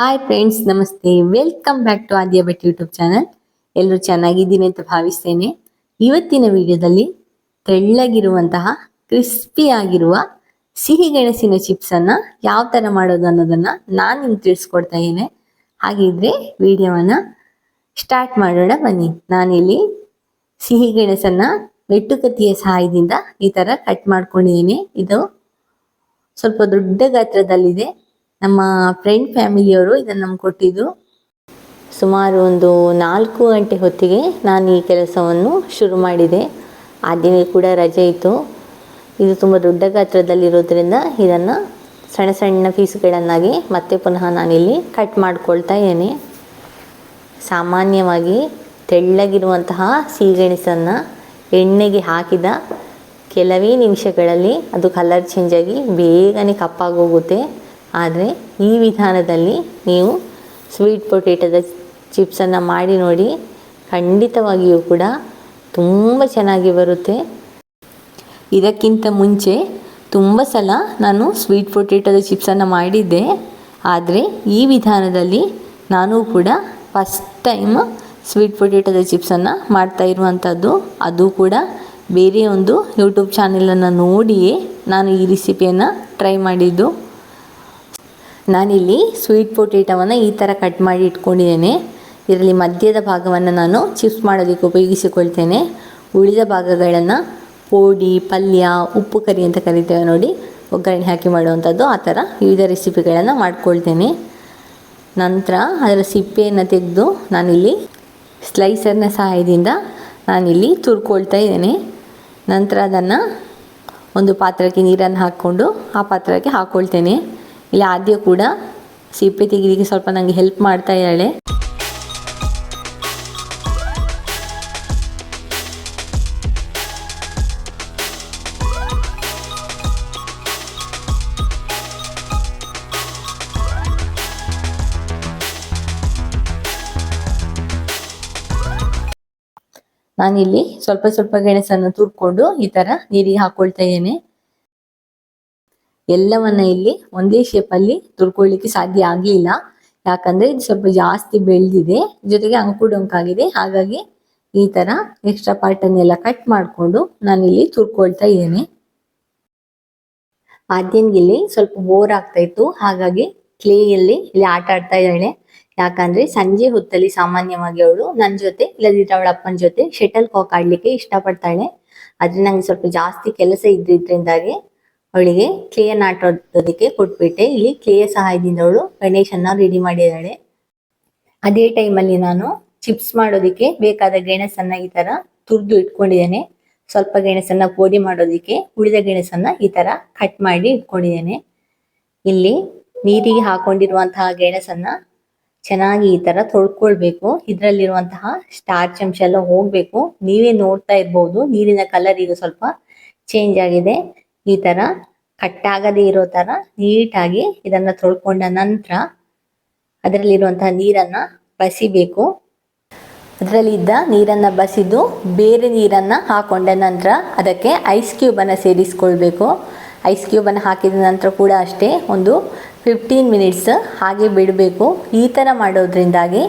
Hi friends ನಮಸ್ತೆ. Welcome back to Aadya Bhat YouTube channel ಎಲ್ಲರೂ ಚೆನ್ನಾಗಿದ್ದೀನಿ ಅಂತ ಭಾವಿಸ್ತೇನೆ. ಇವತ್ತಿನ ವಿಡಿಯೋದಲ್ಲಿ ತೆಳ್ಳಗಿರುವಂತಹ ಕ್ರಿಸ್ಪಿ ಆಗಿರುವ ಸಿಹಿ ಗೆಣಸಿನ ಚಿಪ್ಸನ್ನು ಯಾವ ಥರ ಮಾಡೋದು ಅನ್ನೋದನ್ನು ನಾನು ನಿಮ್ಗೆ ತಿಳಿಸ್ಕೊಡ್ತಾ ಇದ್ದೇನೆ. ಹಾಗಿದ್ರೆ ವಿಡಿಯೋವನ್ನು ಸ್ಟಾರ್ಟ್ ಮಾಡೋಣ ಬನ್ನಿ. ನಾನಿಲ್ಲಿ ಸಿಹಿ ಗೆಣಸನ್ನು ವೆಟ್ಟುಕತ್ತಿಯ ಸಹಾಯದಿಂದ ಈ ಥರ ಕಟ್ ಮಾಡ್ಕೊಂಡಿದ್ದೀನಿ. ಇದು ಸ್ವಲ್ಪ ದೊಡ್ಡ ಗಾತ್ರದಲ್ಲಿದೆ. ನಮ್ಮ ಫ್ರೆಂಡ್ ಫ್ಯಾಮಿಲಿಯವರು ಇದನ್ನು ನಮ್ಗೆ ಕೊಟ್ಟಿದ್ದು. ಸುಮಾರು ಒಂದು ನಾಲ್ಕು ಗಂಟೆ ಹೊತ್ತಿಗೆ ನಾನು ಈ ಕೆಲಸವನ್ನು ಶುರು ಮಾಡಿದೆ. ಆ ದಿನ ಕೂಡ ರಜೆ ಇತ್ತು. ಇದು ತುಂಬ ದೊಡ್ಡ ಗಾತ್ರದಲ್ಲಿರೋದ್ರಿಂದ ಇದನ್ನು ಸಣ್ಣ ಸಣ್ಣ ಪೀಸ್ಗಳನ್ನಾಗಿ ಮತ್ತೆ ಪುನಃ ನಾನಿಲ್ಲಿ ಕಟ್ ಮಾಡ್ಕೊಳ್ತಾ ಇದ್ದೇನೆ. ಸಾಮಾನ್ಯವಾಗಿ ತೆಳ್ಳಗಿರುವಂತಹ ಸಿಹಿಗೆಣಸನ್ನು ಎಣ್ಣೆಗೆ ಹಾಕಿದ ಕೆಲವೇ ನಿಮಿಷಗಳಲ್ಲಿ ಅದು ಕಲರ್ ಚೇಂಜಾಗಿ ಬೇಗನೆ ಕಪ್ಪಾಗೋಗುತ್ತೆ. ಆದರೆ ಈ ವಿಧಾನದಲ್ಲಿ ನೀವು ಸ್ವೀಟ್ ಪೊಟೇಟೋದ ಚಿಪ್ಸನ್ನು ಮಾಡಿ ನೋಡಿ, ಖಂಡಿತವಾಗಿಯೂ ಕೂಡ ತುಂಬ ಚೆನ್ನಾಗಿ ಬರುತ್ತೆ. ಇದಕ್ಕಿಂತ ಮುಂಚೆ ತುಂಬ ಸಲ ನಾನು ಸ್ವೀಟ್ ಪೊಟೇಟೋದ ಚಿಪ್ಸನ್ನು ಮಾಡಿದ್ದೆ. ಆದರೆ ಈ ವಿಧಾನದಲ್ಲಿ ನಾನು ಕೂಡ ಫಸ್ಟ್ ಟೈಮ್ ಸ್ವೀಟ್ ಪೊಟೇಟೋದ ಚಿಪ್ಸನ್ನು ಮಾಡ್ತಾ ಇರುವಂಥದ್ದು ಅದು ಕೂಡ ಬೇರೆ ಒಂದು ಯೂಟ್ಯೂಬ್ ಚಾನೆಲನ್ನು ನೋಡಿಯೇ ನಾನು ಈ ರೆಸಿಪಿಯನ್ನು ಟ್ರೈ ಮಾಡಿದ್ದು. ನಾನಿಲ್ಲಿ ಸ್ವೀಟ್ ಪೊಟೇಟೋವನ್ನು ಈ ಥರ ಕಟ್ ಮಾಡಿ ಇಟ್ಕೊಂಡಿದ್ದೇನೆ. ಇದರಲ್ಲಿ ಮಧ್ಯದ ಭಾಗವನ್ನು ನಾನು ಚಿಪ್ಸ್ ಮಾಡೋದಕ್ಕೆ ಉಪಯೋಗಿಸಿಕೊಳ್ತೇನೆ. ಉಳಿದ ಭಾಗಗಳನ್ನು ಪೋಡಿ, ಪಲ್ಯ, ಉಪ್ಪು ಕರಿ ಅಂತ ಕರಿತೇವೆ ನೋಡಿ. ಒಗ್ಗರಣೆ ಹಾಕಿ ಮಾಡುವಂಥದ್ದು ಆ ಥರ ವಿವಿಧ ರೆಸಿಪಿಗಳನ್ನು ಮಾಡ್ಕೊಳ್ತೇನೆ. ನಂತರ ಅದರ ಸಿಪ್ಪೆಯನ್ನು ತೆಗೆದು ನಾನಿಲ್ಲಿ ಸ್ಲೈಸರ್ನ ಸಹಾಯದಿಂದ ನಾನಿಲ್ಲಿ ತುರ್ಕೊಳ್ತಾ ಇದ್ದೇನೆ. ನಂತರ ಅದನ್ನು ಒಂದು ಪಾತ್ರಕ್ಕೆ ನೀರನ್ನು ಹಾಕ್ಕೊಂಡು ಆ ಪಾತ್ರಕ್ಕೆ ಹಾಕ್ಕೊಳ್ತೇನೆ ಇಲ್ಲಿ ಆದ್ಯ ಕೂಡ ಸಿಪ್ಪೆ ತೆಗಿಲಿಕ್ಕೆ ಸ್ವಲ್ಪ ನನಗೆ ಹೆಲ್ಪ್ ಮಾಡ್ತಾ ಇದ್ದಾಳೆ. ನಾನಿಲ್ಲಿ ಸ್ವಲ್ಪ ಸ್ವಲ್ಪ ಗೆಣಸನ್ನು ತುರ್ಕೊಂಡು ಈ ತರ ನೀರಿಗೆ ಹಾಕೊಳ್ತಾ ಇದ್ದೇನೆ. ಎಲ್ಲವನ್ನ ಇಲ್ಲಿ ಒಂದೇ ಶೇಪಲ್ಲಿ ತುರ್ಕೊಳ್ಳಿಕ್ಕೆ ಸಾಧ್ಯ ಆಗಲಿಲ್ಲ. ಯಾಕಂದ್ರೆ ಇದು ಸ್ವಲ್ಪ ಜಾಸ್ತಿ ಬೆಳೆದಿದೆ. ಜೊತೆಗೆ ಅಂಕು ಡೊಂಕಾಗಿದೆ ಹಾಗಾಗಿ ಈ ತರ ಎಕ್ಸ್ಟ್ರಾ ಪಾರ್ಟ್ ಅನ್ನೆಲ್ಲ ಕಟ್ ಮಾಡಿಕೊಂಡು ಇಲ್ಲಿ ತುರ್ಕೊಳ್ತಾ ಇದ್ದೇನೆ. ಆದ್ಯನ್ಗಿಲ್ಲಿ ಸ್ವಲ್ಪ ಬೋರ್ ಆಗ್ತಾ ಇತ್ತು. ಹಾಗಾಗಿ ಕ್ಲೇಯಲ್ಲಿ ಇಲ್ಲಿ ಆಟ ಆಡ್ತಾ ಇದ್ದಾಳೆ ಯಾಕಂದ್ರೆ ಸಂಜೆ ಹೊತ್ತಲ್ಲಿ ಸಾಮಾನ್ಯವಾಗಿ ಅವಳು ನನ್ನ ಜೊತೆ ಇಲ್ಲದಿದ್ರೆ ಅವಳ ಅಪ್ಪನ ಜೊತೆ ಶಟಲ್ ಕಾಕ್ ಆಡ್ಲಿಕ್ಕೆ ಇಷ್ಟಪಡ್ತಾಳೆ. ಆದ್ರೆ ನಂಗೆ ಸ್ವಲ್ಪ ಜಾಸ್ತಿ ಕೆಲಸ ಇದ್ದಿದ್ರಿಂದಾಗಿ ಅವಳಿಗೆ ಕ್ಲೇಯನ್ನು ಆಟ ಆಡೋದಕ್ಕೆ ಕೊಟ್ಬಿಟ್ಟೆ. ಇಲ್ಲಿ ಕ್ಲೇಯ ಸಹಾಯದಿಂದ ಅವಳು ಗಣೇಶನ್ನ ರೆಡಿ ಮಾಡಿದ್ದಾಳೆ. ಅದೇ ಟೈಮಲ್ಲಿ ನಾನು ಚಿಪ್ಸ್ ಮಾಡೋದಕ್ಕೆ ಬೇಕಾದ ಗೆಣಸನ್ನ ಈ ತರ ತುರಿದು ಇಟ್ಕೊಂಡಿದ್ದೇನೆ. ಸ್ವಲ್ಪ ಗೆಣಸನ್ನ ಪೋಡಿ ಮಾಡೋದಕ್ಕೆ ಉಳಿದ ಗೆಣಸನ್ನ ಈ ತರ ಕಟ್ ಮಾಡಿ ಇಟ್ಕೊಂಡಿದ್ದೇನೆ. ಇಲ್ಲಿ ನೀರಿಗೆ ಹಾಕೊಂಡಿರುವಂತಹ ಗೆಣಸನ್ನ ಚೆನ್ನಾಗಿ ಈ ತರ ತೊಳ್ಕೊಳ್ಬೇಕು. ಇದ್ರಲ್ಲಿರುವಂತಹ ಸ್ಟಾರ್ಚ್ ಅಂಶ ಎಲ್ಲ ಹೋಗ್ಬೇಕು. ನೀವೇ ನೋಡ್ತಾ ಇರ್ಬೋದು. ನೀರಿನ ಕಲರ್ ಈಗ ಸ್ವಲ್ಪ ಚೇಂಜ್ ಆಗಿದೆ. ಈ ತರ ಕಟ್ಟಾಗದೇ ಇರೋ ತರ ನೀಟಾಗಿ ಇದನ್ನ ತೊಳ್ಕೊಂಡ ನಂತರ ಅದರಲ್ಲಿರುವಂತಹ ನೀರನ್ನ ಬಸಿಬೇಕು. ಅದರಲ್ಲಿ ಇದ್ದ ನೀರನ್ನ ಬಸಿದು ಬೇರೆ ನೀರನ್ನ ಹಾಕೊಂಡ ನಂತರ ಅದಕ್ಕೆ ಐಸ್ ಕ್ಯೂಬ್ ಅನ್ನ ಸೇರಿಸ್ಕೊಳ್ಬೇಕು. ಐಸ್ ಕ್ಯೂಬ್ ಅನ್ನು ಹಾಕಿದ ನಂತರ ಕೂಡ ಅಷ್ಟೇ ಒಂದು ಫಿಫ್ಟೀನ್ ಮಿನಿಟ್ಸ್ ಹಾಗೆ ಬಿಡಬೇಕು. ಈ ಥರ ಮಾಡೋದ್ರಿಂದಾಗಿ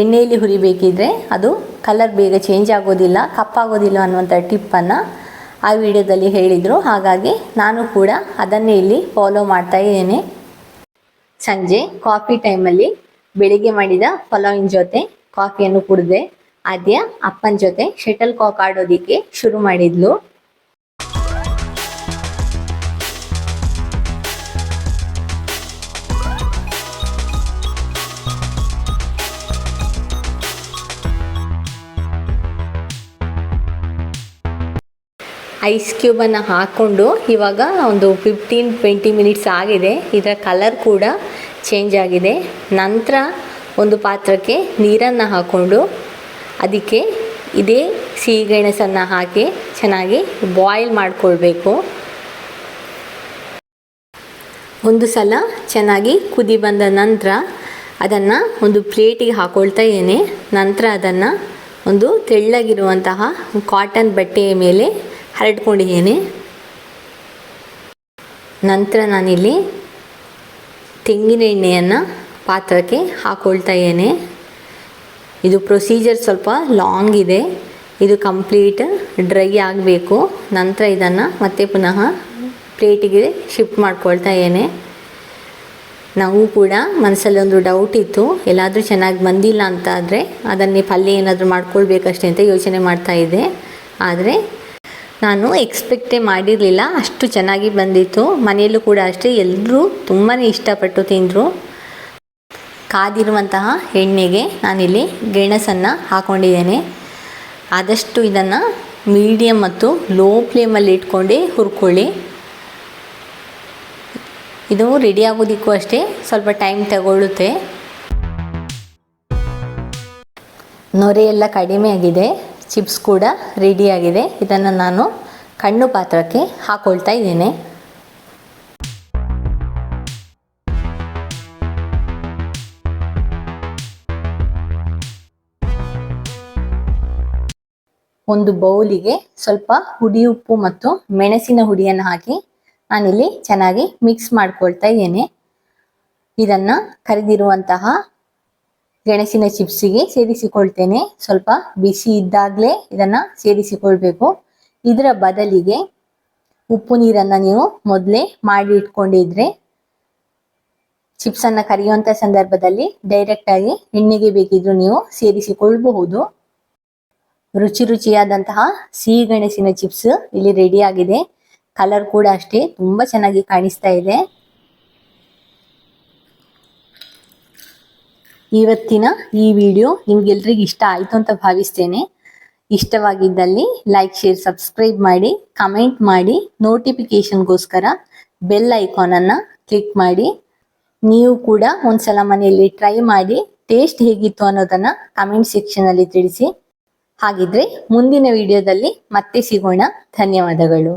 ಎಣ್ಣೆಯಲ್ಲಿ ಹುರಿಬೇಕಿದ್ರೆ ಅದು ಕಲರ್ ಬೇಗ ಚೇಂಜ್ ಆಗೋದಿಲ್ಲ, ಕಪ್ಪಾಗೋದಿಲ್ಲ ಅನ್ನುವಂಥ ಟಿಪ್ಪನ್ನು ಆ ವಿಡಿಯೋದಲ್ಲಿ ಹೇಳಿದರು. ಹಾಗಾಗಿ ನಾನು ಕೂಡ ಅದನ್ನೇ ಇಲ್ಲಿ ಫಾಲೋ ಮಾಡ್ತಾ ಇದ್ದೇನೆ. ಸಂಜೆ ಕಾಫಿ ಟೈಮಲ್ಲಿ ಬೆಳಿಗ್ಗೆ ಮಾಡಿದ ಪಲಾವಿನ ಜೊತೆ ಕಾಫಿಯನ್ನು ಕುಡಿದೆ, ಆದ್ಯ ಅಪ್ಪನ ಜೊತೆ ಶಟಲ್ ಕಾಕ್ ಆಡೋದಿಕ್ಕೆ ಶುರು ಮಾಡಿದ್ಲು. ಐಸ್ ಕ್ಯೂಬನ್ನು ಹಾಕ್ಕೊಂಡು ಇವಾಗ ಒಂದು ಫಿಫ್ಟೀನ್ ಟ್ವೆಂಟಿ ಮಿನಿಟ್ಸ್ ಆಗಿದೆ. ಇದರ ಕಲರ್ ಕೂಡ ಚೇಂಜ್ ಆಗಿದೆ. ನಂತರ ಒಂದು ಪಾತ್ರಕ್ಕೆ ನೀರನ್ನು ಹಾಕ್ಕೊಂಡು ಅದಕ್ಕೆ ಇದೇ ಸಿಹಿಗೆಣಸನ್ನು ಹಾಕಿ ಚೆನ್ನಾಗಿ ಬಾಯ್ಲ್ ಮಾಡಿಕೊಳ್ಬೇಕು. ಒಂದು ಸಲ ಚೆನ್ನಾಗಿ ಕುದಿ ಬಂದ ನಂತರ ಅದನ್ನು ಒಂದು ಪ್ಲೇಟಿಗೆ ಹಾಕೊಳ್ತಾ ಇದ್ದೇನೆ. ನಂತರ ಅದನ್ನು ಒಂದು ತೆಳ್ಳಗಿರುವಂತಹ ಕಾಟನ್ ಬಟ್ಟೆಯ ಮೇಲೆ ಹರಡ್ಕೊಂಡಿದ್ದೇನೆ. ನಂತರ ನಾನಿಲ್ಲಿ ತೆಂಗಿನ ಎಣ್ಣೆಯನ್ನು ಪಾತ್ರಕ್ಕೆ ಹಾಕೊಳ್ತಾ ಇದ್ದೇನೆ. ಇದು ಪ್ರೊಸೀಜರ್ ಸ್ವಲ್ಪ ಲಾಂಗ್ ಇದೆ. ಇದು ಕಂಪ್ಲೀಟ್ ಡ್ರೈ ಆಗಬೇಕು. ನಂತರ ಇದನ್ನು ಮತ್ತೆ ಪುನಃ ಪ್ಲೇಟಿಗೆ ಶಿಫ್ಟ್ ಮಾಡ್ಕೊಳ್ತಾ ಇದ್ದೇನೆ. ನಾವು ಕೂಡ ಮನಸ್ಸಲ್ಲಿ ಒಂದು ಡೌಟ್ ಇತ್ತು. ಎಲ್ಲಾದರೂ ಚೆನ್ನಾಗಿ ಬಂದಿಲ್ಲ ಅಂತ ಆದರೆ ಅದನ್ನೇ ಪಲ್ಯ ಏನಾದರೂ ಮಾಡ್ಕೊಳ್ಬೇಕಷ್ಟೇ ಅಂತ ಯೋಚನೆ ಮಾಡ್ತಾಯಿದ್ದೆ ಆದರೆ ನಾನು ಎಕ್ಸ್ಪೆಕ್ಟೇ ಮಾಡಿರಲಿಲ್ಲ. ಅಷ್ಟು ಚೆನ್ನಾಗಿ ಬಂದಿತ್ತು. ಮನೆಯಲ್ಲೂ ಕೂಡ ಅಷ್ಟೇ. ಎಲ್ಲರೂ ತುಂಬಾ ಇಷ್ಟಪಟ್ಟು ತಿಂದರು. ಕಾದಿರುವಂತಹ ಎಣ್ಣೆಗೆ ನಾನಿಲ್ಲಿ ಗೆಣಸನ್ನು ಹಾಕ್ಕೊಂಡಿದ್ದೇನೆ ಆದಷ್ಟು ಇದನ್ನು ಮೀಡಿಯಮ್ ಮತ್ತು ಲೋ ಫ್ಲೇಮಲ್ಲಿ ಇಟ್ಕೊಂಡು ಹುರ್ಕೊಳ್ಳಿ. ಇದು ರೆಡಿ ಆಗೋದಕ್ಕೂ ಅಷ್ಟೇ. ಸ್ವಲ್ಪ ಟೈಮ್ ತಗೊಳ್ಳುತ್ತೆ. ನೊರೆ ಎಲ್ಲ ಕಡಿಮೆ ಆಗಿದೆ. ಚಿಪ್ಸ್ ಕೂಡ ರೆಡಿಯಾಗಿದೆ ಇದನ್ನು ನಾನು ಕಣ್ಣು ಪಾತ್ರಕ್ಕೆ ಹಾಕೊಳ್ತಾ ಇದ್ದೇನೆ. ಒಂದು ಬೌಲಿಗೆ ಸ್ವಲ್ಪ ಹುಡಿ ಉಪ್ಪು ಮತ್ತು ಮೆಣಸಿನ ಹುಡಿಯನ್ನು ಹಾಕಿ ನಾನಿಲ್ಲಿ ಚೆನ್ನಾಗಿ ಮಿಕ್ಸ್ ಮಾಡ್ಕೊಳ್ತಾ ಇದ್ದೇನೆ. ಇದನ್ನು ಕರಿದಿರುವಂತಹ ಗೆಣಸಿನ ಚಿಪ್ಸಿಗೆ ಸೇರಿಸಿಕೊಳ್ತೇನೆ. ಸ್ವಲ್ಪ ಬಿಸಿ ಇದ್ದಾಗಲೇ ಇದನ್ನ ಸೇರಿಸಿಕೊಳ್ಬೇಕು. ಇದರ ಬದಲಿಗೆ ಉಪ್ಪು ನೀರನ್ನ ನೀವು ಮೊದಲೇ ಮಾಡಿ ಇಟ್ಕೊಂಡಿದ್ರೆ ಚಿಪ್ಸನ್ನು ಅನ್ನ ಕರಿಯುವಂತ ಸಂದರ್ಭದಲ್ಲಿ ಡೈರೆಕ್ಟ್ ಆಗಿ ಎಣ್ಣೆಗೆ ಬೇಕಿದ್ರು ನೀವು ಸೇರಿಸಿಕೊಳ್ಳಬಹುದು ರುಚಿ ರುಚಿಯಾದಂತಹ ಸಿಹಿ ಗೆಣಸಿನ ಚಿಪ್ಸ್ ಇಲ್ಲಿ ರೆಡಿ ಆಗಿದೆ. ಕಲರ್ ಕೂಡ ಅಷ್ಟೇ, ತುಂಬಾ ಚೆನ್ನಾಗಿ ಕಾಣಿಸ್ತಾ ಇದೆ. ಇವತ್ತಿನ ಈ ವಿಡಿಯೋ ನಿಮ್ಗೆಲ್ರಿಗೂ ಇಷ್ಟ ಆಯ್ತು ಅಂತ ಭಾವಿಸ್ತೇನೆ. ಇಷ್ಟವಾಗಿದ್ದಲ್ಲಿ ಲೈಕ್ ಶೇರ್ ಸಬ್ಸ್ಕ್ರೈಬ್ ಮಾಡಿ ಕಮೆಂಟ್ ಮಾಡಿ ನೋಟಿಫಿಕೇಶನ್ಗೋಸ್ಕರ ಬೆಲ್ ಐಕಾನ್ ಅನ್ನು ಕ್ಲಿಕ್ ಮಾಡಿ. ನೀವು ಕೂಡ ಒಂದ್ಸಲ ಮನೆಯಲ್ಲಿ ಟ್ರೈ ಮಾಡಿ ಟೇಸ್ಟ್ ಹೇಗಿತ್ತು ಅನ್ನೋದನ್ನು ಕಮೆಂಟ್ ಸೆಕ್ಷನ್ ಅಲ್ಲಿ ತಿಳಿಸಿ. ಹಾಗಿದ್ರೆ ಮುಂದಿನ ವಿಡಿಯೋದಲ್ಲಿ ಮತ್ತೆ ಸಿಗೋಣ. ಧನ್ಯವಾದಗಳು.